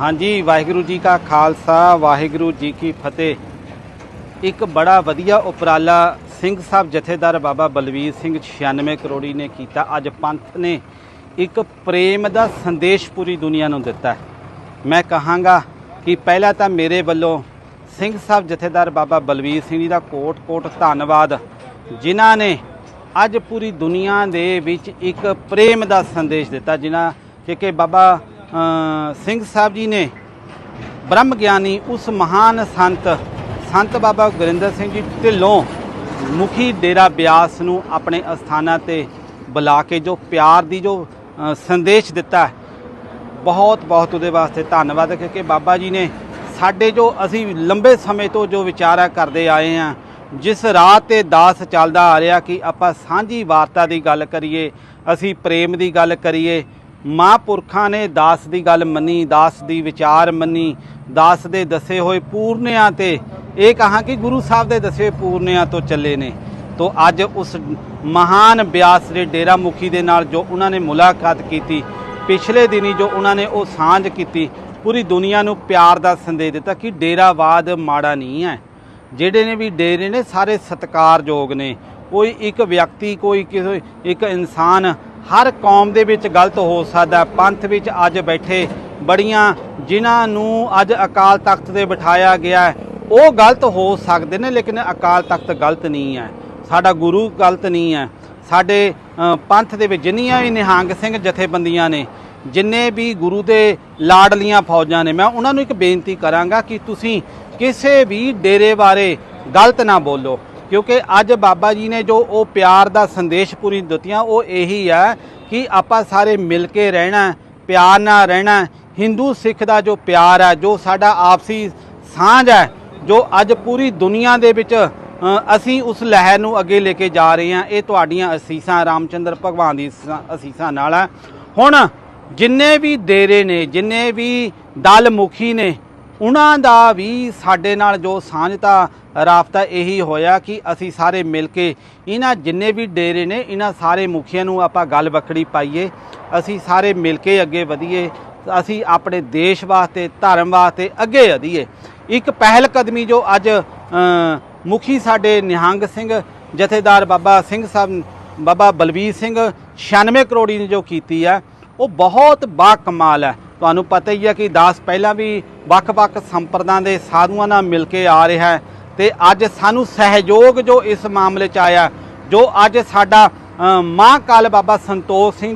ਹਾਂਜੀ, ਵਾਹਿਗੁਰੂ ਜੀ ਕਾ ਖਾਲਸਾ, ਵਾਹਿਗੁਰੂ ਜੀ ਕੀ ਫਤਿਹ। ਇੱਕ ਬੜਾ ਵਧੀਆ ਉਪਰਾਲਾ ਸਿੰਘ ਸਾਹਿਬ ਜਥੇਦਾਰ ਬਾਬਾ ਬਲਵੀਰ ਸਿੰਘ 96 ਕਰੋੜੀ ਨੇ ਕੀਤਾ। ਅੱਜ ਪੰਥ ਨੇ ਇੱਕ ਪ੍ਰੇਮ ਦਾ ਸੰਦੇਸ਼ ਪੂਰੀ ਦੁਨੀਆ ਨੂੰ ਦਿੱਤਾ ਹੈ। ਮੈਂ ਕਹਾਂਗਾ ਕਿ ਪਹਿਲਾਂ ਤਾਂ ਮੇਰੇ ਵੱਲੋਂ ਸਿੰਘ ਸਾਹਿਬ ਜਥੇਦਾਰ ਬਾਬਾ ਬਲਵੀਰ ਸਿੰਘ ਜੀ ਦਾ ਕੋਟ-ਕੋਟ ਧੰਨਵਾਦ, ਜਿਨ੍ਹਾਂ ਨੇ ਅੱਜ ਪੂਰੀ ਦੁਨੀਆ ਦੇ ਵਿੱਚ ਇੱਕ ਪ੍ਰੇਮ ਦਾ ਸੰਦੇਸ਼ ਦਿੱਤਾ, ਜਿਨ੍ਹਾਂ ਕਿ ਕਿ ਬਾਬਾ ਸਿੰਘ ਸਾਹਿਬ ਜੀ ਨੇ ਬ੍ਰਹਮ ਗਿਆਨੀ ਉਸ ਮਹਾਨ ਸੰਤ ਸੰਤ ਬਾਬਾ ਗੁਰਿੰਦਰ ਸਿੰਘ ਜੀ ਢਿੱਲੋਂ ਮੁਖੀ ਡੇਰਾ ਬਿਆਸ ਨੂੰ ਆਪਣੇ ਅਸਥਾਨਾਂ ਤੇ ਬੁਲਾ ਕੇ ਜੋ ਪਿਆਰ ਦੀ ਜੋ ਸੰਦੇਸ਼ ਦਿੱਤਾ ਬਹੁਤ ਬਹੁਤ ਉਹਦੇ ਵਾਸਤੇ ਧੰਨਵਾਦ, ਕਿਉਂਕਿ ਬਾਬਾ ਜੀ ਨੇ ਸਾਡੇ ਜੋ ਅਸੀਂ ਲੰਬੇ ਸਮੇਂ ਤੋਂ ਜੋ ਵਿਚਾਰਾ ਕਰਦੇ ਆਏ ਆ ਜਿਸ ਰਾਹ ਤੇ ਦਾਸ ਚੱਲਦਾ ਆ ਰਿਹਾ ਕਿ ਆਪਾਂ ਸਾਂਝੀ ਵਾਰਤਾ ਦੀ ਗੱਲ ਕਰੀਏ, ਅਸੀਂ ਪ੍ਰੇਮ ਦੀ ਗੱਲ ਕਰੀਏ ਮਹਾਂਪੁਰਖਾਂ ਨੇ ਦਾਸ ਦੀ ਗੱਲ ਮੰਨੀ, ਦਾਸ ਦੀ ਵਿਚਾਰ ਮੰਨੀ, ਦਾਸ ਦੇ ਦੱਸੇ ਹੋਏ ਪੂਰਨਿਆਂ ਤੇ ਇਹ ਕਹਾਂ ਕਿ ਗੁਰੂ ਸਾਹਿਬ ਦੇ ਦੱਸੇ ਪੂਰਨਿਆਂ ਤੋਂ ਚੱਲੇ ਨੇ। ਤੋ ਅੱਜ ਉਸ ਮਹਾਨ ਬਿਆਸ ਦੇ ਡੇਰਾ ਮੁਖੀ ਦੇ ਨਾਲ ਜੋ ਉਹਨਾਂ ਨੇ ਮੁਲਾਕਾਤ ਕੀਤੀ, ਪਿਛਲੇ ਦਿਨੀ ਜੋ ਉਹਨਾਂ ਨੇ ਉਹ ਸਾਂਝ ਕੀਤੀ, ਪੂਰੀ ਦੁਨੀਆ ਨੂੰ ਪਿਆਰ ਦਾ ਸੰਦੇਸ਼ ਦਿੱਤਾ ਕਿ ਡੇਰਾਵਾਦ ਮਾੜਾ ਨਹੀਂ ਹੈ। ਜਿਹੜੇ ਨੇ ਵੀ ਡੇਰੇ ਨੇ, ਸਾਰੇ ਸਤਿਕਾਰਯੋਗ ਨੇ। ਕੋਈ ਇੱਕ ਵਿਅਕਤੀ, ਕੋਈ ਕਿਸੇ, ਇੱਕ ਇਨਸਾਨ ਹਰ ਕੌਮ ਦੇ ਵਿੱਚ ਗਲਤ ਹੋ ਸਕਦਾ ਪੰਥ ਵਿੱਚ ਅੱਜ ਬੈਠੇ ਬੜੀਆਂ ਜਿਨ੍ਹਾਂ ਨੂੰ ਅੱਜ ਅਕਾਲ ਤਖਤ ਤੇ ਬਿਠਾਇਆ ਗਿਆ ਉਹ ਗਲਤ ਹੋ ਸਕਦੇ ਨੇ, ਲੇਕਿਨ ਅਕਾਲ ਤਖਤ ਗਲਤ ਨਹੀਂ ਹੈ। ਸਾਡਾ ਗੁਰੂ ਗਲਤ ਨਹੀਂ ਹੈ। ਸਾਡੇ ਪੰਥ ਦੇ ਵਿੱਚ ਜਿੰਨੀਆਂ ਵੀ ਨਿਹੰਗ ਸਿੰਘ ਜਥੇਬੰਦੀਆਂ ਨੇ, ਜਿੰਨੇ ਵੀ ਗੁਰੂ ਦੇ ਲਾਡਲੀਆਂ ਫੌਜਾਂ ਨੇ, ਮੈਂ ਉਹਨਾਂ ਨੂੰ ਇੱਕ ਬੇਨਤੀ ਕਰਾਂਗਾ ਕਿ ਤੁਸੀਂ ਕਿਸੇ ਵੀ ਡੇਰੇ ਬਾਰੇ ਗਲਤ ਨਾ ਬੋਲੋ। ਕਿਉਂਕਿ ਅੱਜ ਬਾਬਾ ਜੀ ਨੇ ਜੋ ਉਹ ਪਿਆਰ ਦਾ ਸੰਦੇਸ਼ ਪੂਰੀ ਦਿੱਤੀਆਂ, ਉਹ ਇਹੀ ਹੈ ਕਿ ਆਪਾਂ ਸਾਰੇ ਮਿਲ ਕੇ ਰਹਿਣਾ, ਪਿਆਰ ਨਾਲ ਰਹਿਣਾ। ਹਿੰਦੂ ਸਿੱਖ ਦਾ ਜੋ ਪਿਆਰ ਹੈ ਜੋ ਸਾਡਾ ਆਪਸੀ ਸਾਂਝ ਹੈ ਜੋ ਅੱਜ ਪੂਰੀ ਦੁਨੀਆ ਦੇ ਵਿੱਚ ਅਸੀਂ ਉਸ ਲਹਿਰ ਨੂੰ ਅੱਗੇ ਲੈ ਕੇ ਜਾ ਰਹੇ ਹਾਂ, ਇਹ ਤੁਹਾਡੀਆਂ ਅਸੀਸਾਂ, ਰਾਮਚੰਦਰ ਭਗਵਾਨ ਦੀ ਅਸੀਸਾਂ- ਅਸੀਸਾਂ ਨਾਲ ਹੈ ਹੁਣ ਜਿੰਨੇ ਵੀ ਦੇਰੇ ਨੇ, ਜਿੰਨੇ ਵੀ ਦਲ ਮੁਖੀ ਨੇ ਉਹਨਾਂ ਦਾ ਵੀ ਸਾਡੇ ਨਾਲ ਜੋ ਸਾਂਝਤਾ ਰਾਬਤਾ ਇਹੀ ਹੋਇਆ ਕਿ ਅਸੀਂ ਸਾਰੇ ਮਿਲ ਕੇ ਇਹਨਾਂ ਜਿੰਨੇ ਵੀ ਡੇਰੇ ਨੇ, ਇਹਨਾਂ ਸਾਰੇ ਮੁਖੀਆਂ ਨੂੰ ਆਪਾਂ ਗੱਲ ਵੱਖੜੀ ਪਾਈਏ। ਅਸੀਂ ਸਾਰੇ ਮਿਲ ਕੇ ਅੱਗੇ ਵਧੀਏ। ਅਸੀਂ ਆਪਣੇ ਦੇਸ਼ ਵਾਸਤੇ, ਧਰਮ ਵਾਸਤੇ ਅੱਗੇ ਵਧੀਏ। ਇੱਕ ਪਹਿਲ ਕਦਮੀ ਜੋ ਅੱਜ ਮੁਖੀ ਸਾਡੇ ਨਿਹੰਗ ਸਿੰਘ, ਜਥੇਦਾਰ ਬਾਬਾ ਸਿੰਘ ਸਾਹਿਬ ਬਾਬਾ ਬਲਵੀਰ ਸਿੰਘ 96 ਕਰੋੜੀ ਨੇ ਜੋ ਕੀਤੀ ਹੈ ਉਹ ਬਹੁਤ ਬਾ ਕਮਾਲ ਹੈ। ਤੁਹਾਨੂੰ ਪਤਾ ਹੀ ਹੈ ਕਿ ਦਾਸ ਪਹਿਲਾਂ ਵੀ ਵੱਖ-ਵੱਖ ਸੰਪਰਦਾਵਾਂ ਦੇ ਸਾਧੂਆਂ ਨਾਲ ਮਿਲ ਕੇ ਆ ਰਿਹਾ ਹੈ ਤੇ ਅੱਜ ਸਾਨੂੰ ਸਹਿਯੋਗ ਜੋ ਇਸ ਮਾਮਲੇ 'ਚ ਆਇਆ, ਜੋ ਅੱਜ ਸਾਡਾ ਮਾਂ ਕਾਲ ਬਾਬਾ ਸੰਤੋਖ ਸਿੰਘ